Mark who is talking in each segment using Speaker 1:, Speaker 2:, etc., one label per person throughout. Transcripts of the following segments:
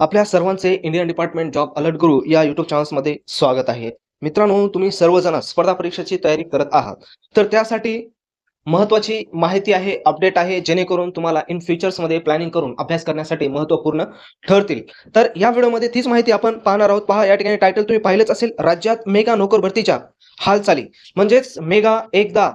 Speaker 1: आपल्या सर्वांचे Indian department job alert गुरु या युट्यूब चॅनल्समध्ये स्वागत आहे. मित्रांनो तुम्ही सर्वजण स्पर्धा परीक्षेची तयारी करत आहात. तर त्यासाठी महत्वाची माहिती आहे अपडेट आहे जेणेकरून तुम्हाला इन फ्युचर्समध्ये प्लॅनिंग करून अभ्यास करण्यासाठी महत्त्वपूर्ण ठरतील. तर या व्हिडिओमध्ये तीच माहिती आपण पाहणार आहोत. पहा या ठिकाणी टायटल तुम्ही पाहिलेच असेल राज्यात मेगा नोकर भरतीच्या हालचाली. म्हणजेच मेगा एकदा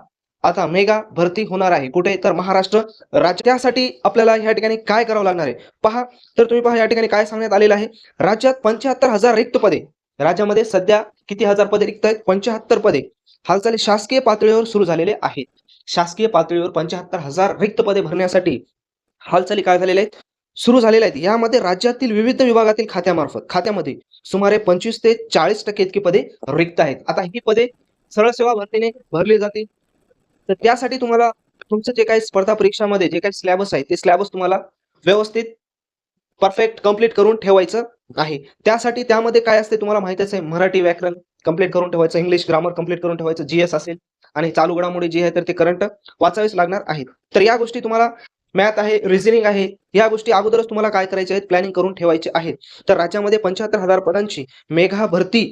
Speaker 1: आता मेगा भरती होणार आहे. कुठे? तर महाराष्ट्र राज्य. त्यासाठी आपल्याला या ठिकाणी काय करावं लागणार आहे? पहा तर तुम्ही पहा या ठिकाणी काय सांगण्यात आलेलं आहे. राज्यात पंच्याहत्तर हजार रिक्त पदे. राज्यामध्ये सध्या किती हजार पदे रिक्त आहेत? पंच्याहत्तर पदे. हालचाली शासकीय पातळीवर सुरू झालेले आहेत. शासकीय पातळीवर पंच्याहत्तर हजार रिक्त पदे भरण्यासाठी हालचाली काय झालेल्या आहेत? सुरू झालेल्या आहेत. यामध्ये राज्यातील विविध विभागातील खात्यामार्फत खात्यामध्ये सुमारे पंचवीस ते चाळीस टक्के इतकी पदे रिक्त आहेत. आता ही पदे सरळ सेवा भरतीने भरली जातील. तर त्यासाठी तुम्हाला तुमचं जे काही स्पर्धा परीक्षामध्ये जे काही सिलेबस आहे ते सिलेबस तुम्हाला व्यवस्थित परफेक्ट कंप्लीट करून ठेवायचं आहे. त्यासाठी त्यामध्ये काय असते तुम्हाला माहितीच आहे मराठी व्याकरण कंप्लीट करून ठेवायचं इंग्लिश ग्रामर कंप्लीट करून ठेवायचं जीएस असेल आणि चालू घडामोडी जी आहे तर ते करंट वाचावेच लागणार आहेत. तर या गोष्टी तुम्हाला मॅथ आहे रिझनिंग आहे या गोष्टी अगोदरच तुम्हाला काय करायचे आहेत प्लॅनिंग करून ठेवायचे आहेत. तर राज्यामध्ये पंच्याहत्तर हजार पदांची मेघा भरती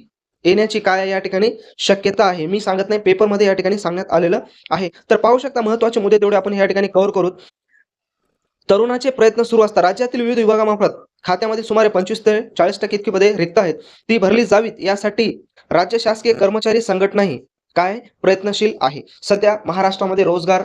Speaker 1: येण्याची काय या ठिकाणी शक्यता आहे? मी सांगत नाही पेपरमध्ये या ठिकाणी सांगण्यात आलेलं आहे. तर पाहू शकता महत्त्वाचे मुद्दे तेवढे आपण या ठिकाणी कव्हर करू. तरुणाचे प्रयत्न सुरू असतात राज्यातील विविध विभागामार्फत खात्यामध्ये सुमारे पंचवीस ते चाळीस टक्के इतकी पदे रिक्त आहेत. ती भरली जावीत यासाठी राज्य शासकीय कर्मचारी संघटनाही काय प्रयत्नशील आहे? सध्या महाराष्ट्रामध्ये रोजगार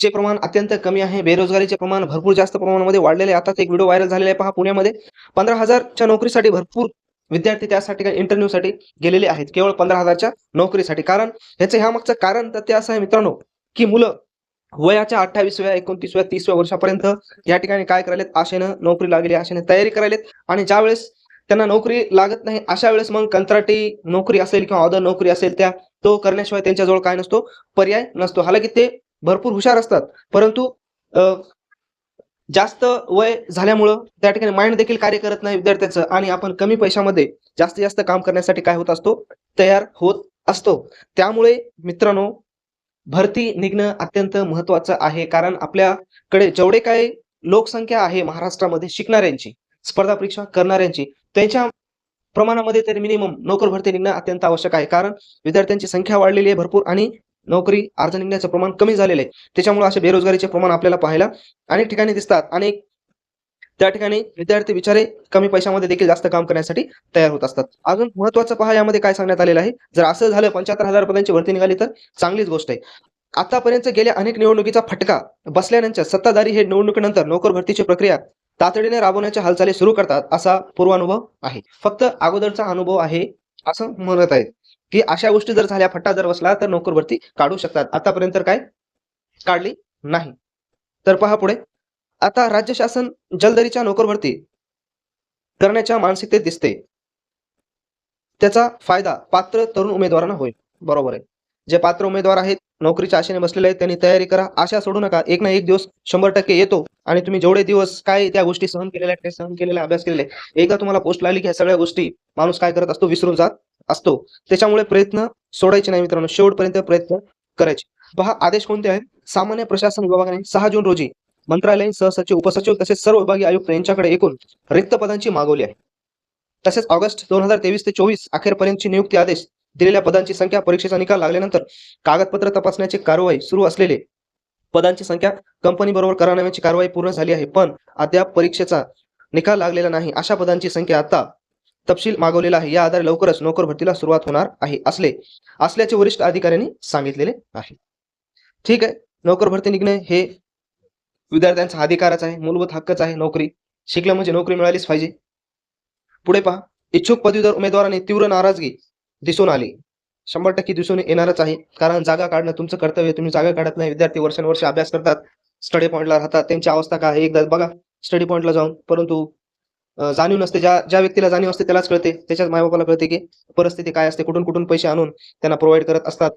Speaker 1: चे प्रमाण अत्यंत कमी आहे. बेरोजगारीचे प्रमाण भरपूर जास्त प्रमाणामध्ये वाढलेले आहे. एक व्हिडिओ व्हायरल झालेला आहे पहा पुण्यामध्ये. पंधरा हजारच्या नोकरीसाठी भरपूर विद्यार्थी त्यासाठी काही इंटरव्ह्यूसाठी गेलेले आहेत. केवळ पंधरा हजारच्या नोकरीसाठी. कारण ह्याचं ह्या मागचं कारण तर ते असं आहे मित्रांनो की मुलं वयाच्या अठ्ठावीसव्या एकोणतीसव्या तीसव्या वर्षापर्यंत या ठिकाणी काय करायलेत? आशेनं नोकरी लागली आशेने तयारी करायलेत. आणि ज्या वेळेस त्यांना नोकरी लागत नाही अशा वेळेस मग कंत्राटी नोकरी असेल किंवा अदर नोकरी असेल त्या तो करण्याशिवाय त्यांच्याजवळ काय नसतो? पर्याय नसतो. हालाकी ते भरपूर हुशार असतात. परंतु अ, जास्त वय झाल्यामुळं त्या ठिकाणी माइंड देखील कार्य करत नाही विद्यार्थ्याचं आणि आपण कमी पैशामध्ये जास्तीत जास्त काम करण्यासाठी काय होत असतो? तयार होत असतो. त्यामुळे मित्रांनो भरती निघणं अत्यंत महत्वाचं आहे. कारण आपल्याकडे जेवढे काही लोकसंख्या आहे महाराष्ट्रामध्ये शिकणाऱ्यांची स्पर्धा परीक्षा करणाऱ्यांची त्यांच्या प्रमाणामध्ये तरी मिनिमम नोकर भरती निघणं अत्यंत आवश्यक आहे. कारण विद्यार्थ्यांची संख्या वाढलेली आहे भरपूर आणि नोकरी अर्ज निघण्याचं प्रमाण कमी झालेलं आहे. त्याच्यामुळे असे बेरोजगारीचे प्रमाण आपल्याला पाहायला अनेक ठिकाणी दिसतात. अनेक त्या ठिकाणी विद्यार्थी विचारे कमी पैशामध्ये देखील जास्त काम करण्यासाठी तयार होत असतात. अजून महत्वाचं पहा यामध्ये काय सांगण्यात आलेलं आहे. जर असं झालं पंच्याहत्तर हजार पदांची भरती निघाली तर चांगलीच गोष्ट आहे. आतापर्यंत गेल्या अनेक निवडणुकीचा फटका बसल्यानंतर सत्ताधारी हे निवडणुकीनंतर नोकर भरतीची प्रक्रिया तातडीने राबवण्याच्या हालचाली सुरू करतात असा पूर्वानुभव आहे. फक्त अगोदरचा अनुभव आहे असं म्हणत आहेत. की अशा गोष्टी जर झाल्या फट्टा जर बसला तर नोकर भरती काढू शकतात. आतापर्यंत काय? काढली नाही. तर पहा पुढे. आता राज्य शासन जलदरीच्या नोकर भरती करण्याच्या मानसिकतेत दिसते. त्याचा फायदा पात्र तरुण उमेदवारांना होईल. बरोबर आहे. जे पात्र उमेदवार आहेत नोकरीच्या आशेने बसलेले आहेत त्यांनी तयारी करा. आशा सोडू नका. एक ना एक दिवस शंभर टक्के येतो आणि तुम्ही जेवढे दिवस काय त्या गोष्टी सहन केलेल्या सहन केलेल्या अभ्यास केलेले एकदा तुम्हाला पोस्ट लागली की ह्या सगळ्या गोष्टी माणूस काय करत असतो? विसरून जात असतो. त्याच्यामुळे प्रयत्न सोडायचे नाही मित्रांनो. शेवटपर्यंत प्रयत्न करायचे. पहा आदेश कोणते आहेत? सामान्य प्रशासन विभागाने सहा जून रोजी मंत्रालयीन सहसचिव उपसचिव तसेच सर्व विभागीय आयुक्त यांच्याकडे एकूण रिक्त पदांची मागवली आहे. तसेच ऑगस्ट दोन हजार तेवीस ते चोवीस अखेरपर्यंतची नियुक्ती आदेश दिलेल्या पदांची संख्या परीक्षेचा निकाल लागल्यानंतर कागदपत्र तपासण्याची कारवाई सुरू असलेले पदांची संख्या कंपनी बरोबर करावण्याची कारवाई पूर्ण झाली आहे. पण अद्याप परीक्षेचा निकाल लागलेला नाही. अशा पदांची संख्या आता तपशील मागवलेला आहे. या आधारे लवकरच नोकर भरतीला सुरुवात होणार आहे असले असल्याचे वरिष्ठ अधिकाऱ्यांनी सांगितलेले आहे. ठीक आहे. नोकर भरती निघणे हे विद्यार्थ्यांचा अधिकारच आहे. मूलभूत हक्कच आहे. नोकरी शिकलं म्हणजे नोकरी मिळालीच पाहिजे. पुढे पहा. इच्छुक पदवीधर उमेदवारांनी तीव्र नाराजगी दिसून आली. शंभर टक्के दिसून येणारच आहे. कारण जागा काढणं तुमचं कर्तव्य तुम्ही जागा काढत नाही. विद्यार्थी वर्षानुवर्ष अभ्यास करतात. स्टडी पॉईंटला राहतात. त्यांची अवस्था काय एकदा बघा. स्टडी पॉईंटला जाऊन. परंतु जाणीव नसते. ज्या ज्या व्यक्तीला जाणीव असते त्यालाच कळते. त्याच्याच मायबापाला कळते की परिस्थिती काय असते कुठून कुठून पैसे आणून त्यांना प्रोव्हाइड करत असतात.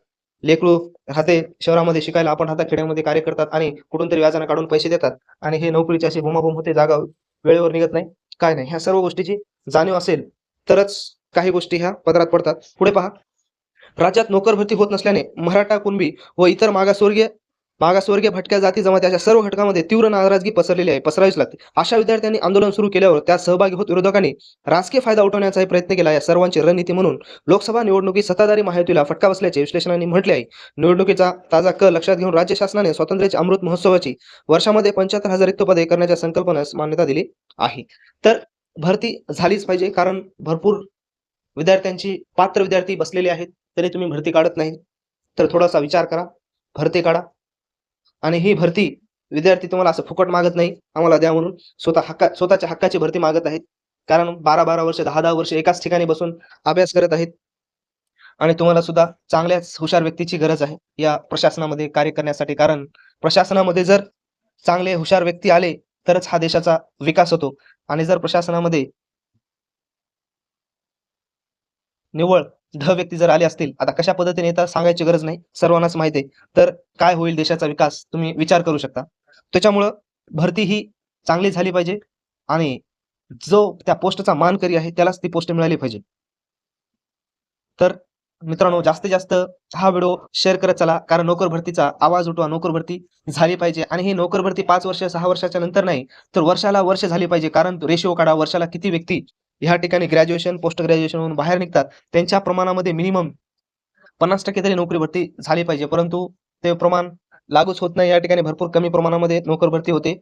Speaker 1: लेकरू राहते शहरामध्ये शिकायला आपण राहता खेड्यामध्ये कार्य करतात आणि कुठून तरी व्याजानं काढून पैसे देतात. आणि हे नोकरीची अशी भूमाभूम होते जागा वेळेवर निघत नाही. काय नाही. ह्या सर्व गोष्टीची जाणीव असेल तरच काही गोष्टी ह्या पदरात पडतात. पुढे पहा. राज्यात नोकर भरती होत नसल्याने मराठा कुणबी व इतर मागासवर्गीय मागासवर्गीय भटक्या जाती जमाती अशा सर्व घटकांमध्ये तीव्र नाराजगी पसरलेली आहे पसरावीच लागते. अशा विद्यार्थ्यांनी आंदोलन सुरू केल्यावर त्यात सहभागी होत विरोधकांनी राजकीय फायदा उठवण्याचाही प्रयत्न केला या सर्वांची रणनीती म्हणून लोकसभा निवडणुकीत सत्ताधारी महायुतीला फटका बसल्याचे विश्लेषणांनी म्हटले आहे. निवडणुकीचा ताजा कल लक्षात घेऊन राज्य शासनाने स्वातंत्र्याच्या अमृत महोत्सवाची वर्षामध्ये पंच्याहत्तर हजार रिक्त पदे करण्याच्या संकल्पनेस मान्यता दिली आहे. तर भरती झालीच पाहिजे कारण भरपूर विद्यार्थ्यांची पात्र विद्यार्थी बसलेले आहेत तरी तुम्ही भरती काढत नाही. तर थोडासा विचार करा भरती काढा. आणि ही भरती विद्यार्थी तुम्हाला असं फुकट मागत नाही आम्हाला द्या म्हणून स्वतः हक्का स्वतःच्या हक्काची भरती मागत आहेत. कारण बारा बारा वर्ष दहा दहा वर्ष एकाच ठिकाणी बसून अभ्यास करत आहेत. आणि तुम्हाला सुद्धा चांगल्याच हुशार व्यक्तीची गरज आहे या प्रशासनामध्ये कार्य करण्यासाठी. कारण प्रशासनामध्ये जर चांगले हुशार व्यक्ती आले तरच हा देशाचा विकास होतो. आणि जर प्रशासनामध्ये निव्वळ ध व्यक्ती जर आले असतील आता कशा पद्धतीने येतात सांगायची गरज नाही सर्वांनाच माहिती आहे. तर काय होईल देशाचा विकास तुम्ही विचार करू शकता. त्याच्यामुळं भरती ही चांगली झाली पाहिजे आणि जो त्या पोस्टचा मानकरी आहे त्यालाच ती पोस्ट मिळाली पाहिजे. तर मित्रांनो जास्तीत जास्त हा व्हिडिओ शेअर करत चला कारण नोकर भरतीचा आवाज उठवा नोकर भरती झाली पाहिजे. आणि ही नोकर भरती पाच वर्ष सहा वर्षाच्या नंतर नाही तर वर्षाला वर्ष झाली पाहिजे कारण रेशिओ काढा वर्षाला किती व्यक्ती ह्या ठिकाणी ग्रॅज्युएशन पोस्ट ग्रॅज्युएशन होऊन बाहेर निघतात. त्यांच्या प्रमाणामध्ये मिनिमम पन्नास टक्के तरी नोकरी भरती झाली पाहिजे. परंतु ते प्रमाण लागूच होत नाही. या ठिकाणी भरपूर कमी प्रमाणामध्ये नोकर भरती होते.